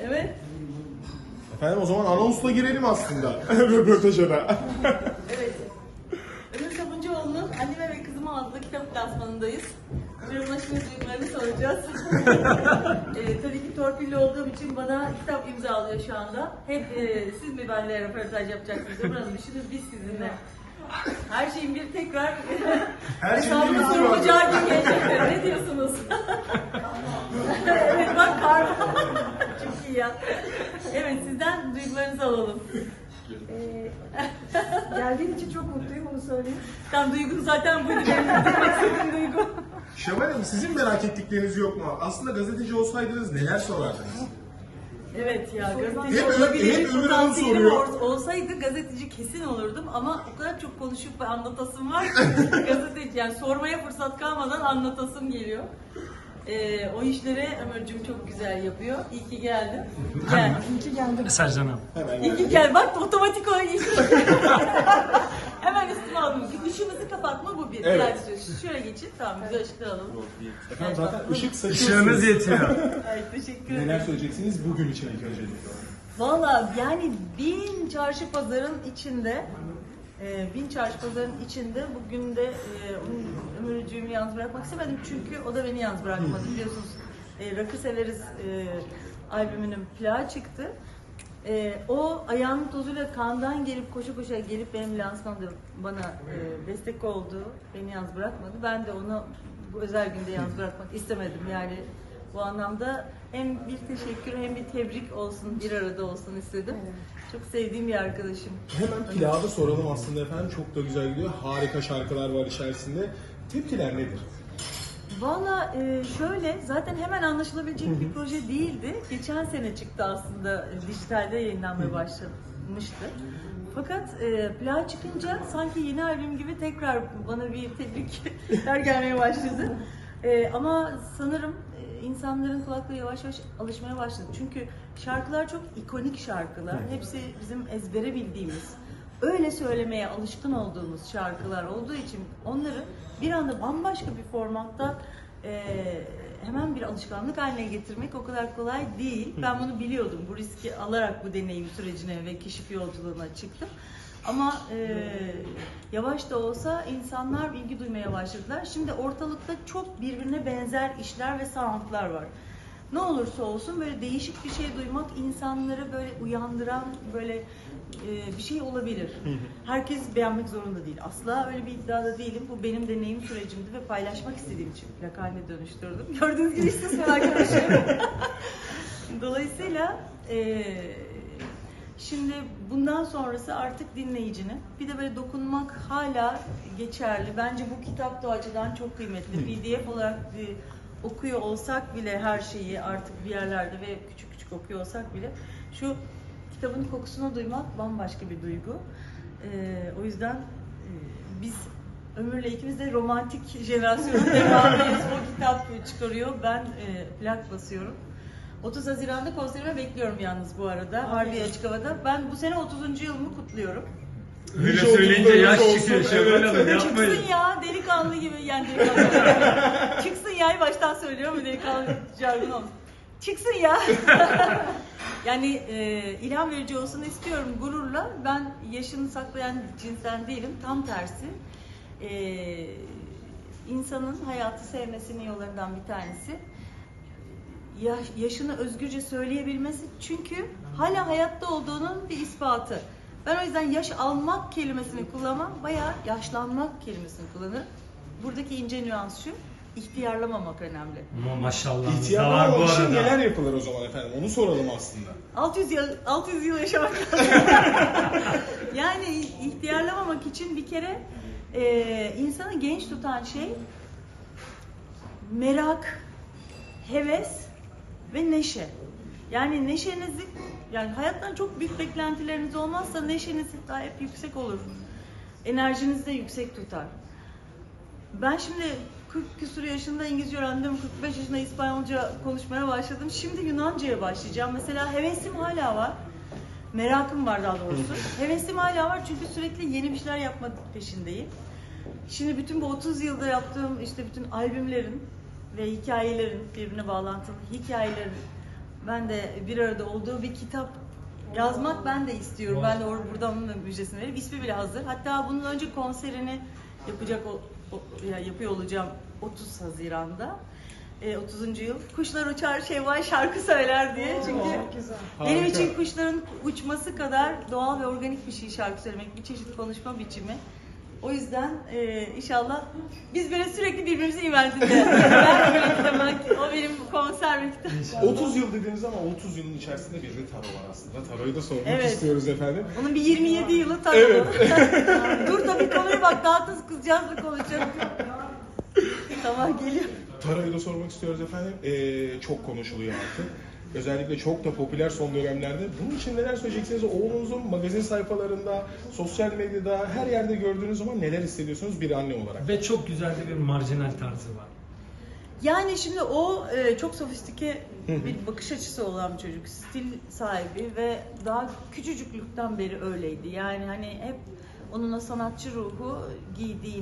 Evet. Efendim o zaman anonsla girelim aslında röportaja da. Evet. Ömür Sabuncuoğlu'nun Anneme ve Kızıma adlı kitap lansmanındayız. Hocamın şimdi duygularını soracağız. e, tabii ki torpilli olduğum için bana kitap imzalıyor şu anda. Hep e, siz mi benimle röportaj yapacaksınız? Ömür Hanım düşünün biz sizinle. Her şeyin bir tekrar Her şeyin bir hesabını bitimi sorulacağı gün gelecek. Ne diyorsunuz? evet bak karma. İyi ya. Evet sizden duygularınızı alalım. Ee, geldiğin için çok mutluyum onu söyleyeyim. Tam duygun zaten buydu. Benim istediğim duygu. Şevval Hanım sizin merak ettikleriniz yok mu? Aslında gazeteci olsaydınız neler sorardınız? Evet ya gazeteci Hep- olabilir. hep Ömür Hanım Potansiyelim soruyor. ol- olsaydı gazeteci kesin olurdum ama o kadar çok konuşup ve anlatasım var ki gazeteci yani sormaya fırsat kalmadan anlatasım geliyor. Ee, o işleri Ömürcüğüm çok güzel yapıyor. İyi ki geldin. Gel. İyi ki geldin. Sercan. Hemen İyi ki gel. Bak otomatik o iş. Hemen üstüne aldım. Işığımızı kapatma bu bir. Evet. Evet. Şöyle geçin. Tamam güzel ışıklar alalım. Efendim zaten ışık Işığınız saçıyorsunuz. yetiyor. Evet, teşekkür ederim. Neler söyleyeceksiniz bugün için ilk öncelikle? Valla yani bin çarşı pazarın içinde e, bin çarşı pazarın içinde bugün de e, onun ömürcüğümü yalnız bırakmak istemedim çünkü o da beni yalnız bırakmadı biliyorsunuz e, Rakı Severiz e, albümünün plağı çıktı. E, o ayağının tozuyla kandan gelip koşu koşa gelip benim lansmanımda bana e, destek oldu. Beni yalnız bırakmadı. Ben de onu bu özel günde yalnız bırakmak istemedim. Yani bu anlamda hem bir teşekkür hem bir tebrik olsun, bir arada olsun istedim. Çok sevdiğim bir arkadaşım. Hemen da soralım aslında efendim. Çok da güzel gidiyor. Harika şarkılar var içerisinde. Tepkiler nedir? Valla e, şöyle zaten hemen anlaşılabilecek bir proje değildi. Geçen sene çıktı aslında e, dijitalde yayınlanmaya başlamıştı. Fakat e, plan çıkınca sanki yeni albüm gibi tekrar bana bir tebrikler gelmeye başladı. E, ama sanırım insanların kulakları yavaş yavaş alışmaya başladı. Çünkü şarkılar çok ikonik şarkılar. Hepsi bizim ezbere bildiğimiz öyle söylemeye alışkın olduğumuz şarkılar olduğu için onları bir anda bambaşka bir formatta e, hemen bir alışkanlık haline getirmek o kadar kolay değil. Ben bunu biliyordum. Bu riski alarak bu deneyim sürecine ve keşif yolculuğuna çıktım. Ama e, yavaş da olsa insanlar ilgi duymaya başladılar. Şimdi ortalıkta çok birbirine benzer işler ve soundlar var. Ne olursa olsun böyle değişik bir şey duymak insanları böyle uyandıran böyle e, bir şey olabilir. Herkes beğenmek zorunda değil. Asla öyle bir iddiada değilim. Bu benim deneyim sürecimdi ve paylaşmak istediğim için plak haline dönüştürdüm. Gördüğünüz gibi işte son arkadaşım. Dolayısıyla e, şimdi bundan sonrası artık dinleyicinin. Bir de böyle dokunmak hala geçerli. Bence bu kitap da o açıdan çok kıymetli. PDF olarak e, okuyor olsak bile her şeyi artık bir yerlerde ve küçük küçük okuyor olsak bile şu kitabın kokusunu duymak bambaşka bir duygu. Ee, o yüzden e, biz Ömür'le ikimiz de romantik jenerasyonun devamıyız. O kitap çıkarıyor. Ben e, plak basıyorum. 30 Haziran'da konserime bekliyorum yalnız bu arada. Harbiye Açık Hava'da. Ben bu sene 30. yılımı kutluyorum. Öyle söyleyince yaş olsun, çıkıyor. Şevval evet. Hanım yapmayın. Çıksın ya delikanlı gibi yani delikanlı. Çıksın ya baştan söylüyorum delikanlı jargon olsun. Çıksın ya. yani e, ilham verici olsun istiyorum gururla. Ben yaşını saklayan cinsten değilim. Tam tersi. E, insanın hayatı sevmesinin yollarından bir tanesi yaşını özgürce söyleyebilmesi çünkü hala hayatta olduğunun bir ispatı. Ben o yüzden yaş almak kelimesini kullanmam, bayağı yaşlanmak kelimesini kullanırım. Buradaki ince nüans şu, ihtiyarlamamak önemli. Ama maşallah. İhtiyarlar bu için arada. neler yapılır o zaman efendim? Onu soralım aslında. 600 yıl 600 yıl yaşamak lazım. yani ihtiyarlamamak için bir kere e, insanı genç tutan şey merak, heves ve neşe. Yani neşenizi yani hayattan çok büyük beklentileriniz olmazsa neşeniz daha hep yüksek olur. Enerjiniz de yüksek tutar. Ben şimdi 40 küsur yaşında İngilizce öğrendim, 45 yaşında İspanyolca konuşmaya başladım. Şimdi Yunanca'ya başlayacağım. Mesela hevesim hala var. Merakım var daha doğrusu. Hevesim hala var çünkü sürekli yeni bir şeyler yapma peşindeyim. Şimdi bütün bu 30 yılda yaptığım işte bütün albümlerin ve hikayelerin birbirine bağlantılı hikayelerin ben de bir arada olduğu bir kitap yazmak ben de istiyorum. Ben de or- buradan onun da müjdesini vereyim. İsmi bile hazır. Hatta bunun önce konserini yapacak o, o- ya yapıyor olacağım 30 Haziran'da. E, 30. yıl. Kuşlar uçar Şevval şarkı söyler diye. Çünkü güzel. benim Harika. için kuşların uçması kadar doğal ve organik bir şey şarkı söylemek. Bir çeşit konuşma biçimi. O yüzden e, inşallah biz böyle sürekli birbirimizi eventinde. ben o benim konser kitap. 30 yıl dediniz ama 30 yılın içerisinde bir de taro var aslında. Taroyu da sormak Evet. istiyoruz efendim. Onun bir 27 yılı tabii. Evet. Dur da bir konuya bak daha kız kızcağızla konuşalım. tamam geliyor. Taroyu da sormak istiyoruz efendim. Ee, çok konuşuluyor artık. Özellikle çok da popüler son dönemlerde. Bunun için neler söyleyeceksiniz? Oğlunuzun magazin sayfalarında, sosyal medyada, her yerde gördüğünüz zaman neler hissediyorsunuz bir anne olarak? Ve çok güzel de bir marjinal tarzı var. Yani şimdi o e, çok sofistike bir bakış açısı olan bir çocuk. Stil sahibi ve daha küçücüklükten beri öyleydi. Yani hani hep onun o sanatçı ruhu giydiği